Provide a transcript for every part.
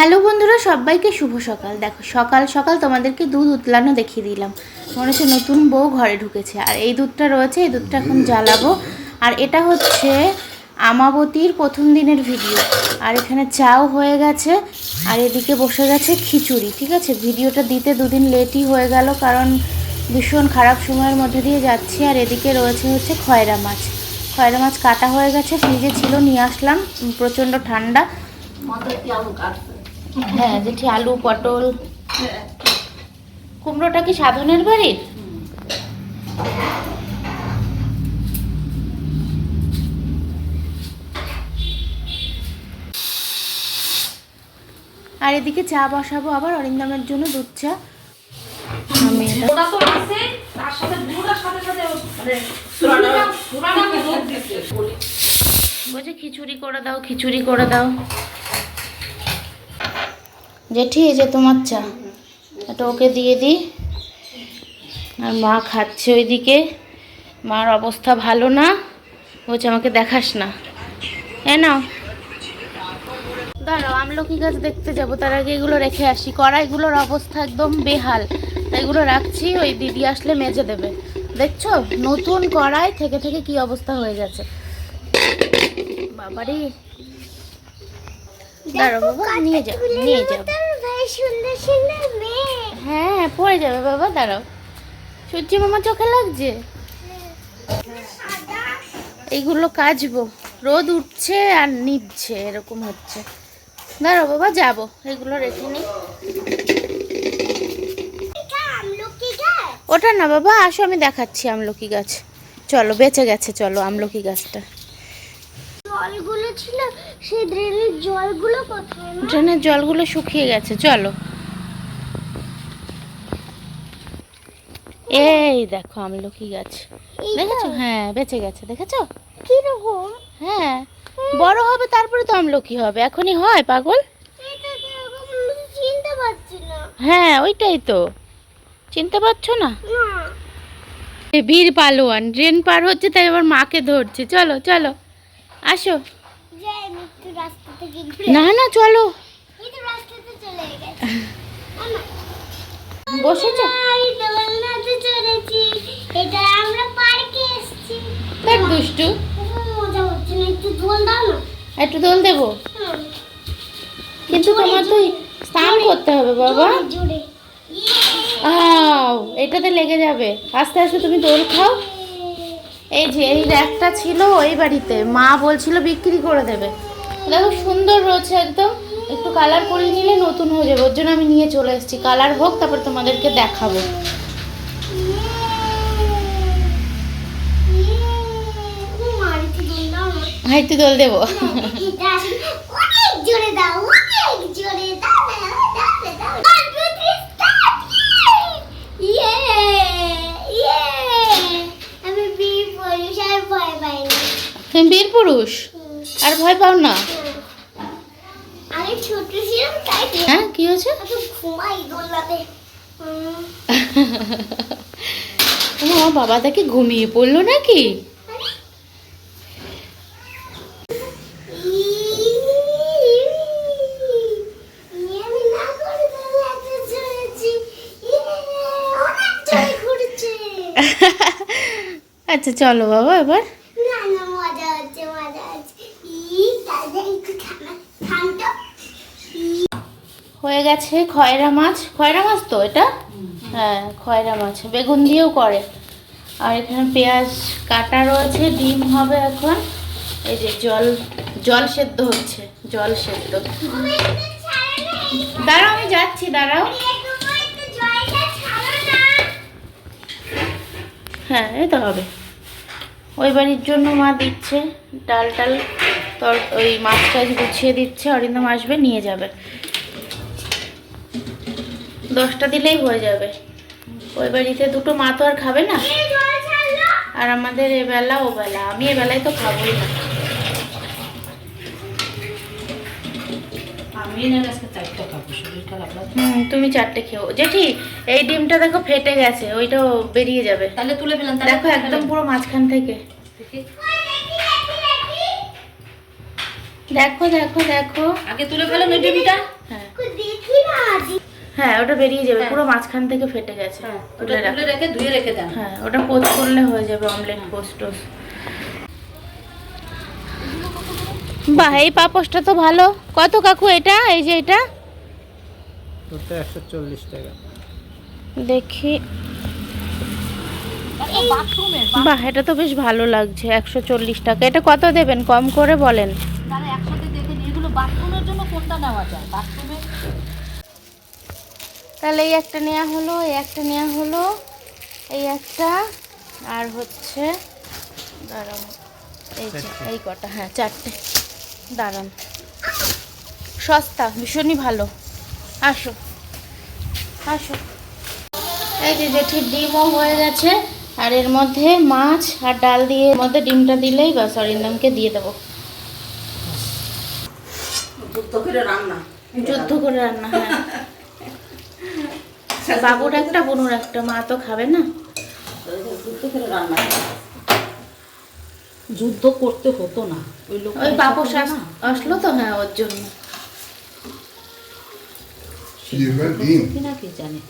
Hello বন্ধুরা, সবাইকে শুভ সকাল। দেখো, সকাল সকাল তোমাদেরকে দুধ উতলানো দেখিয়ে দিলাম। মনে হচ্ছে নতুন বউ ঘরে ঢুকেছে। আর এই দুধটা রয়েছে, এই দুধটা এখন জ্বালাবো। আর এটা হচ্ছে আমাবতীর প্রথম দিনের ভিডিও। আর এখানে চাও হয়ে গেছে, আর এদিকে বসে গেছে খিচুড়ি, ঠিক আছে? ভিডিওটা দিতে দুদিন লেটই হয়ে গেল, কারণ ভীষণ খারাপ সময়ের মধ্যে দিয়ে যাচ্ছি। আর এদিকে রয়েছে হচ্ছে খয়রা মাছ। খয়রা মাছ কাটা হয়ে গেছে, ফ্রিজে ছিল, নিয়ে আসলাম। প্রচণ্ড ঠান্ডা। হ্যাঁ জেঠি আলু পটল। কুমড়োটা কি সাধনের বাড়ির? আর এদিকে চা বসাবো আবার অরিন্দমের জন্য দুধ চা। আমি এটা- তো আছে তার সাথে দুধের সাথে সাথে মানে। বলছে খিচুড়ি করে দাও খিচুড়ি করে দাও। জেঠি, এই যে তোমার চা। এটা ওকে দিয়ে দিই। আর মা খাচ্ছে ওইদিকে। মার অবস্থা ভালো না। বলছে, আমাকে দেখাস না। এ নাও। দাঁড়াও, আমলকি গাছ দেখতে যাব। তার আগে এগুলো রেখে আসি। কড়াইগুলোর অবস্থা একদম বেহাল। তাই এগুলো রাখছি। ওই দিদি আসলে মেজে দেবে। দেখছ? নতুন কড়াই থেকে থেকে কি অবস্থা হয়ে গেছে। বাবারে। দাঁড়াও, বাবা, নিয়ে যাও নিয়ে যাও। সুন্দর সুন্দর মেয়ে। হ্যাঁ পড়ে যাবে বাবা দাঁড়াও। সূর্য মামা চোখে লাগছে? এইগুলো কাচবো। রোদ উঠছে আর নিচ্ছে এরকম হচ্ছে। দাঁড়াও বাবা যাব। এগুলো রেখে নিই ওটা না বাবা আসো আমি দেখাচ্ছি আমলকি গাছ। চলো বেঁচে গেছে চলো আমলকি গাছটা। জলগুলো ছিল সেই ড্রেনের জলগুলো কোথায় ড্রেনের জলগুলো শুকিয়ে গেছে চলো। এই দেখো আমলকি গাছ। দেখেছ? হ্যাঁ বেঁচে গেছে দেখেছ? কীরকম হ্যাঁ। বড় হবে তারপরে তো আমলকি হবে। এখনই হয় পাগল? হ্যাঁ ওইটাই তো। চিনতে পারছ না? না। বীর পালোয়ান ড্রেন পার হচ্ছে তাই আবার মাকে ধরছে। চলো চলো। আসো। না না চলো। বসেছো? এটা আমরা পার্কে এসেছি। দেখ দুষ্টু। মজা হচ্ছে না একটু দোল দাও না। একটু দোল দেবো? কিন্তু তোমার তো স্নান করতে হবে বাবা। ইয়ে! এটাতে লেগে যাবে। আস্তে আস্তে তুমি দোল খাও। এই যে, এই র্যাকটা ছিল ওই বাড়িতে। মা বলছিল বিক্রি করে দেবে। দেখো সুন্দর রয়েছে একদম। একটু কালার করে নিলে নতুন হয়ে যাবে। ওর জন্য আমি নিয়ে চলে এসেছি। কালার হোক, তারপর তোমাদেরকে দেখাবো। হাইতে দোল দেবো জোরে অনেক জোরে দাও দাও দাও দাও One, two, three, start! ইয়ে ইয়ে আমি বি পুরুষ আর ভয় পাই না তুমি বীর পুরুষ? আর ভয় পাও না? আমি ছোট ছিলাম তাই হ্যাঁ কি হয়েছে? ঘুমাই তোমার বাবা তাকে ঘুমিয়ে পড়ল নাকি? আচ্ছা চলো বাবা এবার না না মজা হচ্ছে মজা হচ্ছে ই দাদা একটু ঠান্ডা ঠান্ডা হয়ে গেছে খয়রা মাছ। খয়রা মাছ তো এটা? হ্যাঁ খয়রা মাছ। বেগুন দিয়েও করে। আর এখানে পেঁয়াজ কাটা রয়েছে, ডিম হবে এখন। এই যে জল জল সেদ্ধ হচ্ছে, জল সেদ্ধ। দাঁড়াও, আমি যাচ্ছি, দাঁড়াও। হ্যাঁ এই তো হবে। ওই বাড়ির জন্য মা দিচ্ছে ডাল টাল তর, ওই মাছ টাছ গুছিয়ে দিচ্ছে, অরিন্দম আসবে, নিয়ে যাবে। দশটা দিলেই হয়ে যাবে। ওই বাড়িতে দুটো মা তো আর খাবে না। আর আমাদের এবেলা ও বেলা। আমি এবেলায় তো খাবোই না। তুমি চারটে খেও। জেঠি এই ডিমটা দেখো ফেটে গেছে ওইটাও বেরিয়ে যাবে। তাহলে তুলে ফেলাম দেখো একদম পুরো মাঝখান থেকে। দেখো। দেখো দেখো আগে তুলে ফেলাম এই ডিমটা? হ্যাঁ না হ্যাঁ ওটা বেরিয়ে যাবে হ্যাঁ। পুরো মাঝখান থেকে ফেটে গেছে। হ্যাঁ ওটা তুলে রেখে। ধুয়ে রেখে দেন। হ্যাঁ ওটা পোস্ট করলে হয়ে যাবে অমলেট পোস্ট টোস্ট বাহ এই পাপোসটা তো ভালো। কত কাকু এটা? এই যে এটা? ওটা একশো চল্লিশ টাকা। দেখি। বাহ এটা তো বেশ ভালো লাগছে একশো চল্লিশ টাকা। এটা কত দেবেন? কম করে বলেন তাহলে একসাথে দেখে নিই এগুলো বাথরুমের জন্য কোনটা নেওয়া যায় বাথরুমে তাহলে এই একটা নেওয়া হলো এই একটা নেওয়া হলো এই একটা আর হচ্ছে দাঁড়ান এই যে এই কটা হ্যাঁ চারটে দাঁড়ান। সস্তা ভীষণই ভালো। আসো আসো। এই যে জেঠির ডিমও হয়ে গেছে আর এর মধ্যে মাছ আর ডাল দিয়ে এর মধ্যে ডিমটা দিলেই বা অরিন্দমকে দিয়ে দেবো। যুদ্ধ করে রান্না। যুদ্ধ করে রান্না হ্যাঁ। বাবুর একটা বোনুর একটা মা তো খাবে না। যুদ্ধ করতে হতো না। ওই লোক ওই আস- আসলো তো হ্যাঁ ওর জন্য।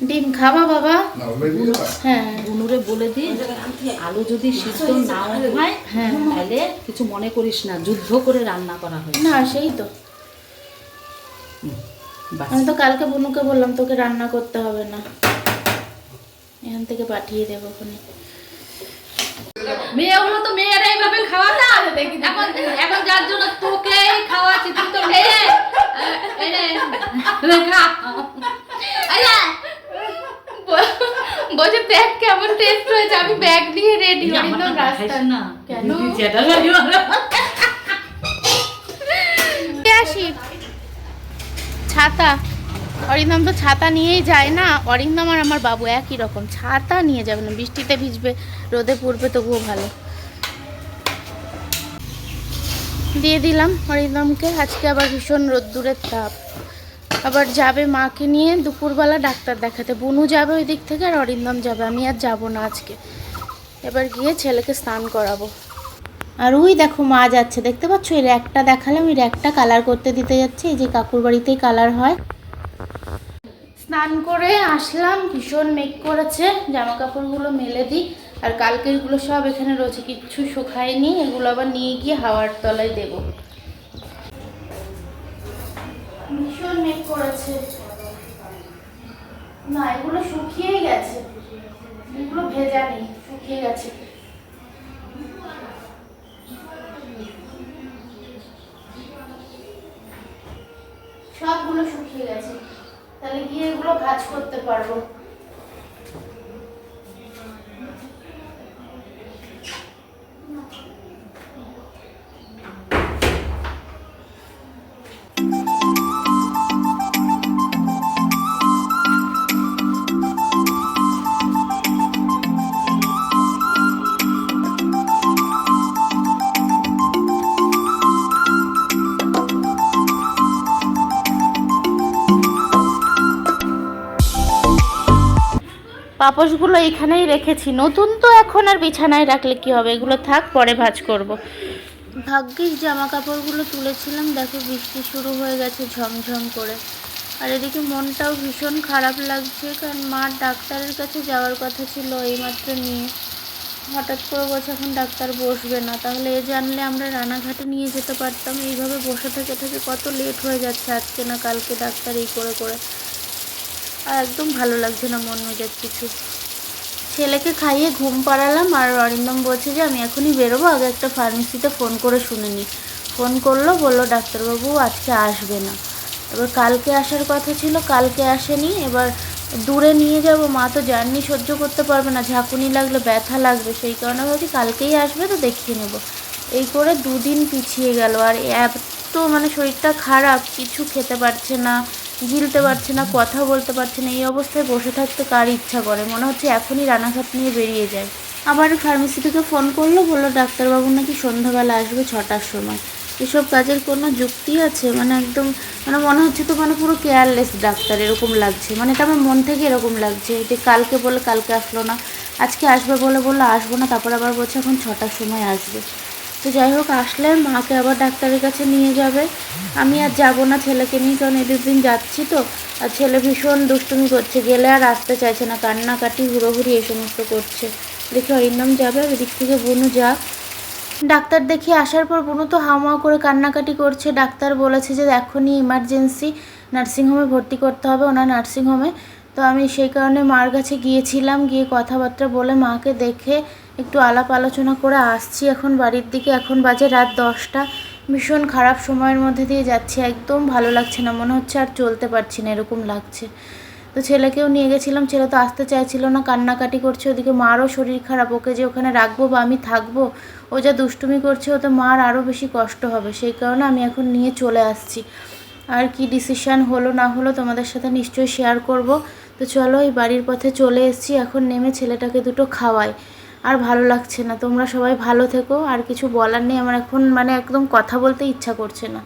ডিম? খাবা বাবা। হ্যাঁ। বুনুরে বলে দিই আলু যদি সিদ্ধ নাও হয় হ্যাঁ। তাহলে কিছু মনে করিস না যুদ্ধ করে রান্না করা হয় না সেই তো। আমি তো কালকে বনুকে বললাম তোকে রান্না করতে হবে না। এখান থেকে পাঠিয়ে দেবো ওখানে। মেয়েগুলো তো মেয়েরা এইভাবে খাওয়াতে এখন এখন যার জন্য তোকেই খাওয়াচ্ছি তুই তো মেয়ে। নে, নে। বলছে দেখ কেমন টেস্ট হয়েছে? আমি ব্যাগ নিয়ে রেডি না। কেন? আসি। ছাতা? অরিন্দম তো ছাতা নিয়েই যায় না। অরিন্দম আর আমার বাবু একই রকম। ছাতা নিয়ে যাবে না। বৃষ্টিতে ভিজবে, রোদে পড়বে, তবুও ভালো। দিয়ে দিলাম অরিন্দমকে। আজকে আবার ভীষণ রোদ্দুরের তাপ। আবার যাবে মাকে নিয়ে দুপুরবেলা ডাক্তার দেখাতে। বুনু যাবে ওই দিক থেকে আর অরিন্দম যাবে। আমি আর যাব না আজকে। এবার গিয়ে ছেলেকে স্নান করাবো। আর ওই দেখো মা যাচ্ছে, দেখতে পাচ্ছ? এই র্যাকটা দেখালাম এই র্যাকটা কালার করতে দিতে যাচ্ছে, এই যে কাকুর বাড়িতেই কালার হয়। স্নান করে আসলাম, ভীষণ মেঘ করেছে জামা কাপড়গুলো মেলে দিই, আর কালকেরগুলো সব এখানে রয়েছে, কিচ্ছু শুকায়নি, এগুলো আবার নিয়ে গিয়ে হাওয়ার তলায় দেব। ভীষণ মেঘ করেছে। না, এগুলো শুকিয়েই গেছে, এগুলো ভেজা নেই, শুকিয়ে গেছে সবগুলো শুকিয়ে গেছে তাহলে গিয়ে এগুলো কাজ করতে পারব। পাপোশগুলো এখানেই রেখেছি। নতুন তো এখন আর বিছানায় রাখলে কি হবে? এগুলো থাক, পরে ভাজ করব। ভাগ্যিস জামা কাপড়গুলো তুলেছিলাম। দেখো বৃষ্টি শুরু হয়ে গেছে ঝমঝম করে। আর এদিকে মনটাও ভীষণ খারাপ লাগছে, কারণ মার ডাক্তারের কাছে যাওয়ার কথা ছিল এইমাত্র নিয়ে। হঠাৎ করে বলছে এখন ডাক্তার বসবে না। তাহলে এ জানলে আমরা রানাঘাটে নিয়ে যেতে পারতাম। এইভাবে বসে থেকে থেকে কত লেট হয়ে যাচ্ছে আজকে না কালকে ডাক্তার এই করে করে। আর একদম ভালো লাগছে না, মন মেজাজ কিছু। ছেলেকে খাইয়ে ঘুম পাড়ালাম আর অরিন্দম বলছে যে, আমি এখনই বেরোবো, আগে একটা ফার্মেসিতে ফোন করে শুনে নিই ফোন করল, বলল, ডাক্তারবাবু, আজকে আসবে না। এবার কালকে আসার কথা ছিল, কালকে আসেনি। এবার দূরে নিয়ে যাব, মা তো জার্নি সহ্য করতে পারবে না, ঝাঁকুনি লাগলে, ব্যথা লাগবে, সেই কারণে ভাবছি কালকেই আসবে তো দেখিয়ে নেব। এই করে দুদিন পিছিয়ে গেল, আর এত মানে শরীরটা খারাপ, কিছু খেতে পারছে না। গিলতে পারছে না, কথা বলতে পারছে না, এই অবস্থায় বসে থাকতে কার ইচ্ছা করে? মনে হচ্ছে এখনই রানাঘাট নিয়ে বেরিয়ে যায়। আবার ফার্মেসি থেকে ফোন করল, বলল, ডাক্তারবাবু নাকি সন্ধ্যাবেলা আসবে ছটার সময়। এসব কাজের কোনো যুক্তি আছে? মানে একদম মানে মনে হচ্ছে তো মানে পুরো কেয়ারলেস ডাক্তার, এরকম লাগছে। মানে এটা আমার মন থেকে এরকম লাগছে, যে কালকে বলে কালকে আসলো না, আজকে আসবে বলে বলল, আসব না, তারপর আবার বলছে এখন ছটার সময় আসবে। তো যাই হোক, আসলে মাকে আবার ডাক্তারের কাছে নিয়ে যাবে। আমি আর যাব না ছেলেকে নিয়ে, কারণ এদের দিন যাচ্ছি তো। আর ছেলে ভীষণ দুষ্টুমি করছে, গেলে আর আসতে চাইছে না, কান্নাকাটি, হুড়োহুড়ি এই সমস্ত করছে। দেখি অরিন্দম যাবে এদিক থেকে বুনু যাক। ডাক্তার দেখিয়ে আসার পর বুনু তো হাওয়া করে কান্নাকাটি করছে। ডাক্তার বলেছে যে এখনই ইমার্জেন্সি নার্সিংহোমে ভর্তি করতে হবে। ওনার নার্সিংহোমে তো আমি সেই কারণে মার কাছে গিয়েছিলাম, গিয়ে কথাবার্তা বলে মাকে দেখে একটু আলাপ আলোচনা করে আসছি এখন বাড়ির দিকে। এখন বাজে রাত দশটা। ভীষণ খারাপ সময়ের মধ্যে দিয়ে যাচ্ছি। একদম ভালো লাগছে না, মনে হচ্ছে আর চলতে পারছি না, এরকম লাগছে। তো ছেলেকেও নিয়ে গেছিলাম, ছেলে তো আসতে চাইছিল না, কান্নাকাটি করছে ওদিকে। মারও শরীর খারাপ, ওকে যে ওখানে রাখব বা আমি থাকব, ও যা দুষ্টুমি করছে, ওতে মার আরও বেশি কষ্ট হবে। সেই কারণে আমি এখন নিয়ে চলে আসছি। আর কি ডিসিশান হলো না হলো তোমাদের সাথে নিশ্চয়ই শেয়ার করব। তো চলো, এই বাড়ির পথে চলে এসেছি। এখন নেমে ছেলেটাকে দুটো খাওয়াই। আর ভালো লাগছে না। তোমরা সবাই ভালো থেকো। আর কিছু বলার নেই। আমার এখন মানে একদম কথা বলতে ইচ্ছা করছে না।